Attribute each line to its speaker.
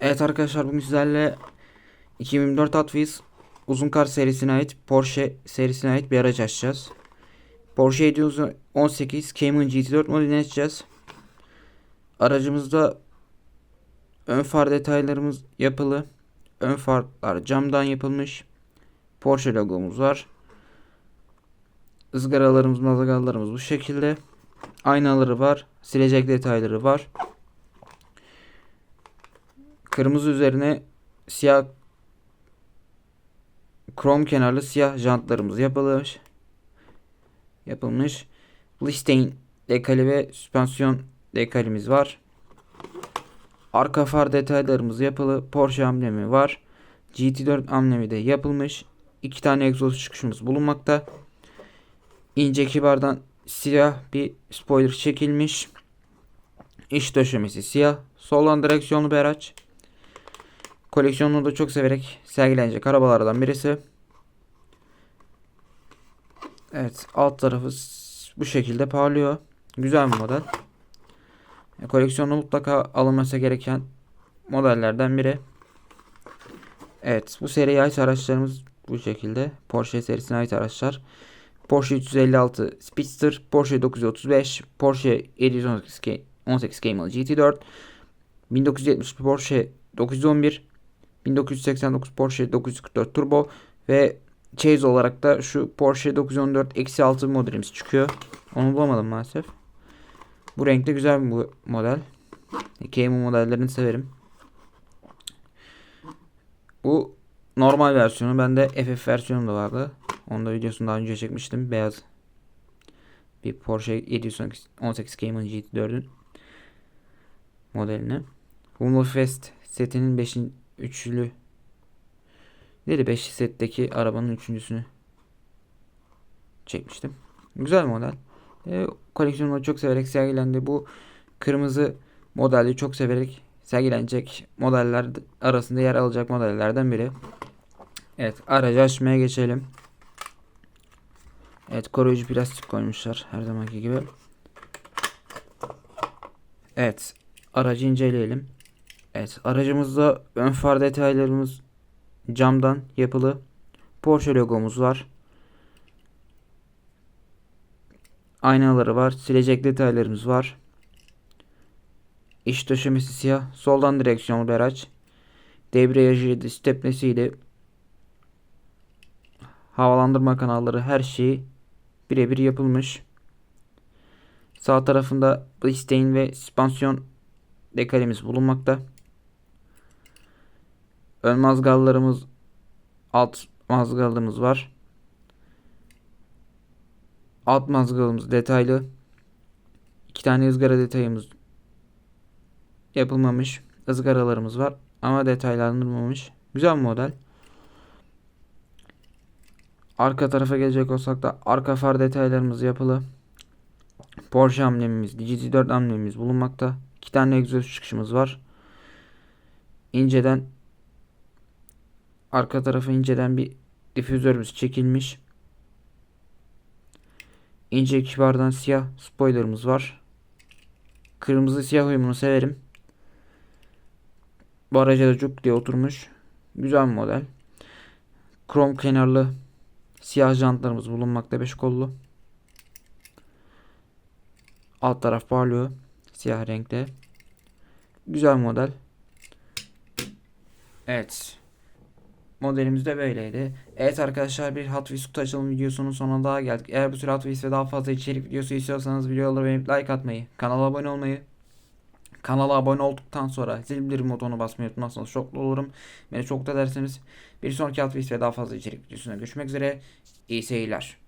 Speaker 1: Evet arkadaşlar bugün sizlerle 2024 Hot Wheels uzun kar serisine ait Porsche serisine ait bir araç açacağız. Porsche 718 Cayman GT4 modelini açacağız. Aracımızda ön far detaylarımız yapılı. Ön farlar camdan yapılmış. Porsche logomuz var. Izgaralarımız, mazagalarımız bu şekilde. Aynaları var. Silecek detayları var. Kırmızı üzerine siyah krom kenarlı siyah jantlarımız yapılmış. Yapılmış. Listein dekali ve süspansiyon dekalimiz var. Arka far detaylarımız yapılı. Porsche amblemi var. GT4 amblemi de yapılmış. İki tane egzoz çıkışımız bulunmakta. İnce kibardan siyah bir spoiler çekilmiş. İç döşemesi siyah. Soldan direksiyonlu bir araç. Koleksiyonunu da çok severek sergilenecek arabalardan birisi. Evet alt tarafı bu şekilde parlıyor. Güzel bir model. E, Koleksiyonda mutlaka alınması gereken modellerden biri. Evet bu seriye ait araçlarımız bu şekilde. Porsche serisine ait araçlar. Porsche 356 Speedster, Porsche 935, Porsche 718 K- 18 Cayman GT4, 1970 Porsche 911, 1989 Porsche 944 Turbo ve Chase olarak da şu Porsche 914 eksi 6 modelimiz çıkıyor. Onu bulamadım maalesef. Bu renkte güzel bir model. Cayman modellerini severim. Bu normal versiyonu. Bende FF versiyonu da vardı. Onu da videosunu daha önce çekmiştim. Beyaz bir Porsche 718 Cayman GT4'ün modelini. Humble setinin 5. üçlü Dedi 5 setteki arabanın üçüncüsünü çekmiştim. Güzel model. E, koleksiyonunu çok severek sergilendi. Bu kırmızı modeli çok severek sergilenecek modeller arasında yer alacak modellerden biri. Evet aracı açmaya geçelim. Evet koruyucu plastik koymuşlar her zamanki gibi. Evet aracı inceleyelim. Evet aracımızda ön far detaylarımız camdan yapılı. Porsche logomuz var. Aynaları var. Silecek detaylarımız var. İç döşemesi siyah. Soldan direksiyonlu bir araç. Debriyajıydı, stepnesiydi. Havalandırma kanalları her şeyi birebir yapılmış. Sağ tarafında Blistein ve süspansiyon dekalimiz bulunmakta. Ön mazgallarımız alt mazgalımız var. Alt mazgalımız detaylı. İki tane ızgara detayımız yapılmamış. ızgaralarımız var ama detaylandırılmamış. Güzel model. Arka tarafa gelecek olsak da arka far detaylarımız yapılı. Porsche amblemimiz, GT4 amblemimiz bulunmakta. İki tane egzoz çıkışımız var. İnceden arka tarafa inceden bir difüzörümüz çekilmiş. İnce kibardan siyah spoilerımız var. Kırmızı siyah uyumunu severim. Bu araca da cuk diye oturmuş. Güzel bir model. Krom kenarlı siyah jantlarımız bulunmakta 5 kollu. Alt taraf parlıyor. Siyah renkte. Güzel model. Evet. Modelimiz de böyleydi. Evet arkadaşlar bir Hot Wheels kutu açılım videosunun sonuna daha geldik. Eğer bu tür Hot Wheels ve daha fazla içerik videosu istiyorsanız videoları beğenip like atmayı, kanala abone olmayı, kanala abone olduktan sonra zil bildirim butonuna basmayı unutmazsanız çok mutlu olurum. Beni çok da derseniz bir sonraki Hot Wheels ve daha fazla içerik videosuna görüşmek üzere. İyi seyirler.